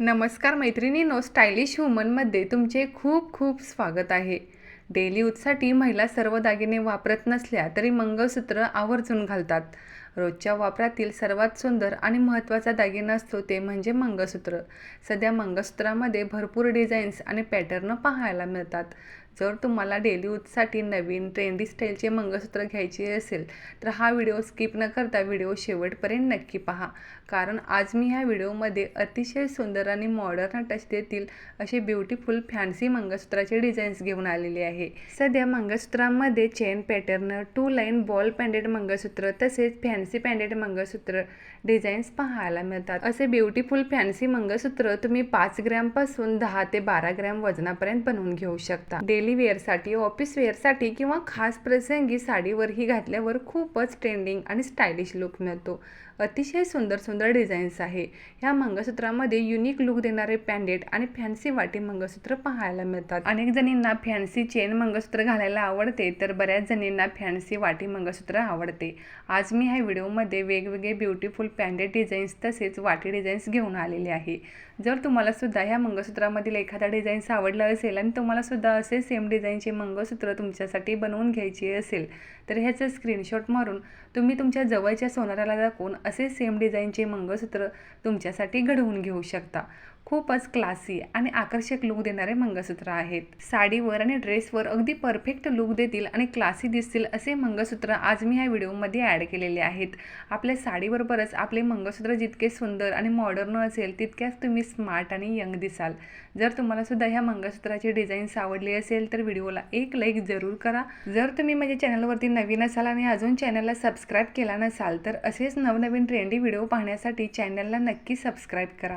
नमस्कार मैत्रिणीनो स्टायलिश वुमनमध्ये तुमचे खूप खूप स्वागत आहे. डेली यूजसाठी महिला सर्व दागिने वापरत नसल्या तरी मंगळसूत्र आवर्जून घालतात. रोजच्या वापरातील सर्वात सुंदर आणि महत्त्वाचा दागिना असतो ते म्हणजे मंगळसूत्र. सध्या मंगळसूत्रामध्ये भरपूर डिझाईन्स आणि पॅटर्न पाहायला मिळतात. जर तुम्हाला डेली यूजसाठी नवीन ट्रेंडी स्टाईलचे मंगळसूत्र घ्यायचे असेल तर हा व्हिडिओ स्किप न करता व्हिडिओ शेवटपर्यंत नक्की पहा. कारण आज मी ह्या व्हिडिओमध्ये अतिशय सुंदर आणि मॉडर्न टच देतील असे ब्युटिफुल फॅन्सी मंगळसूत्राचे डिझाईन्स घेऊन आलेले आहे. सध्या मंगळसूत्रामध्ये chain pattern two line ball pendant मंगळसूत्र तसेच फॅन फॅन्सी पॅन्डेड मंगळसूत्र डिझाईन्स पाहायला मिळतात. असे ब्युटिफुल फॅन्सी मंगळसूत्र तुम्ही पाच ग्रॅमपासून दहा ते बारा ग्रॅम वजनापर्यंत बनवून घेऊ शकता. डेली वेअरसाठी ऑफिस वेअरसाठी किंवा खास प्रसंगी साडीवरही घातल्यावर खूपच ट्रेंडिंग आणि स्टायलिश लुक मिळतो. अतिशय सुंदर सुंदर डिझाईन्स आहे. ह्या मंगळसूत्रामध्ये युनिक लुक देणारे पॅन्डेट आणि फॅन्सी वाटी मंगळसूत्र पाहायला मिळतात. अनेक जणींना फॅन्सी चेन मंगळसूत्र घालायला आवडते तर बऱ्याच जणींना फॅन्सी वाटी मंगळसूत्र आवडते. आज मी ह्या व्हिडिओमध्ये वेगवेगळे ब्युटिफुल पॅन्डेड डिझाईन्स तसेच वाटी डिझाईन्स घेऊन आलेले आहे. जर तुम्हाला सुद्धा ह्या मंगळसूत्रामधील एखादा डिझाईन्स आवडला असेल आणि तुम्हाला सुद्धा असे सेम डिझाईनचे मंगळसूत्र तुमच्यासाठी बनवून घ्यायचे असेल तर ह्याचं स्क्रीनशॉट मारून तुम्ही तुमच्या जवळच्या सोनाराला दाखवून असे सेम डिझाईनचे मंगळसूत्र तुमच्यासाठी घडवून घेऊ शकता. खूपच क्लासी आणि आकर्षक लुक देणारे मंगळसूत्र आहेत. साडीवर आणि ड्रेसवर अगदी परफेक्ट लुक देतील आणि क्लासी दिसतील असे मंगळसूत्र आज मी ह्या व्हिडिओमध्ये ॲड केलेले आहेत. आपल्या साडीबरोबरच आपले मंगळसूत्र जितके सुंदर आणि मॉडर्न असेल तितक्याच तुम्ही स्मार्ट आणि यंग दिसाल. जर तुम्हाला सुद्धा ह्या मंगळसूत्राचे डिझाईन्स आवडले असेल तर व्हिडिओला एक लाईक जरूर करा. जर तुम्ही माझ्या चॅनलवरती नवीन असाल आणि अजून चॅनलला सबस्क्राईब केला नसाल तर असेच नवनवीन ट्रेंडी व्हिडिओ पाहण्यासाठी चॅनलला नक्की सबस्क्राईब करा.